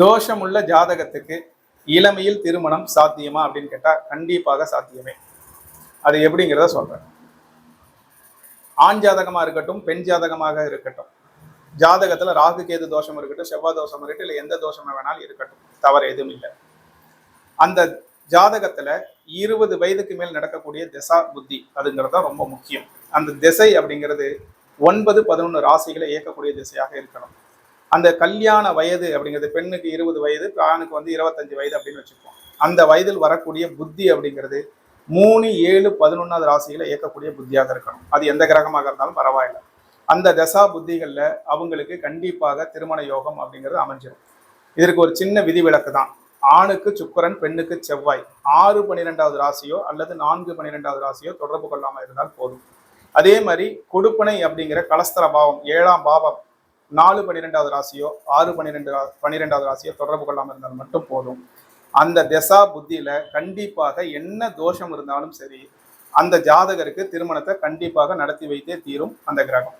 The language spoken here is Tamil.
தோஷமுள்ள ஜாதகத்துக்கு இளமையில் திருமணம் சாத்தியமா அப்படின்னு கேட்டால் கண்டிப்பாக சாத்தியமே. அது எப்படிங்கிறத சொல்கிறேன் ஆண் ஜாதகமாக இருக்கட்டும் பெண் ஜாதகமாக இருக்கட்டும். ஜாதகத்தில் ராகு கேது தோஷம் இருக்கட்டும் செவ்வாய் தோஷம் இருக்கட்டும் இல்லை எந்த தோஷமாக வேணாலும் இருக்கட்டும். தவறு எதுவும் இல்லை. அந்த ஜாதகத்துல இருபது வயதுக்கு மேல் நடக்கக்கூடிய திசா புத்தி அதுங்கிறது தான் ரொம்ப முக்கியம். அந்த திசை அப்படிங்கிறது ஒன்பது பதினொன்று ராசிகளை இயக்கக்கூடிய திசையாக இருக்கணும். அந்த கல்யாண வயது அப்படிங்கிறது பெண்ணுக்கு இருபது வயது ஆணுக்கு வந்து இருபத்தஞ்சு வயது அப்படின்னு வச்சுப்போம். அந்த வயதில் வரக்கூடிய புத்தி அப்படிங்கிறது மூணு ஏழு பதினொன்றாவது ராசியில் இயக்கக்கூடிய புத்தியாக இருக்கணும். அது எந்த கிரகமாக இருந்தாலும் பரவாயில்லை. அந்த தசா புத்திகளில் அவங்களுக்கு கண்டிப்பாக திருமண யோகம் அப்படிங்கிறது அமைஞ்சிடும் இதற்கு ஒரு சின்ன விதிவிலக்கு தான். ஆணுக்கு சுக்கிரன் பெண்ணுக்கு செவ்வாய். ஆறு பன்னிரெண்டாவது ராசியோ அல்லது நான்கு பன்னிரெண்டாவது ராசியோ தொடர்பு கொள்ளாமல் இருந்தால் போதும். அதே மாதிரி கொடுப்பனை அப்படிங்கிற கலஸ்தர பாவம் ஏழாம் பாவம் நாலு பன்னிரெண்டாவது ராசியோ ஆறு பன்னிரெண்டு பன்னிரெண்டாவது ராசியோ தொடர்பு கொள்ளாமல் இருந்தால் மட்டும் போதும். அந்த திசா புத்தியில கண்டிப்பாக என்ன தோஷம் இருந்தாலும் சரி அந்த ஜாதகருக்கு திருமணத்தை கண்டிப்பாக நடத்தி வைத்தே தீரும் அந்த கிரகம்.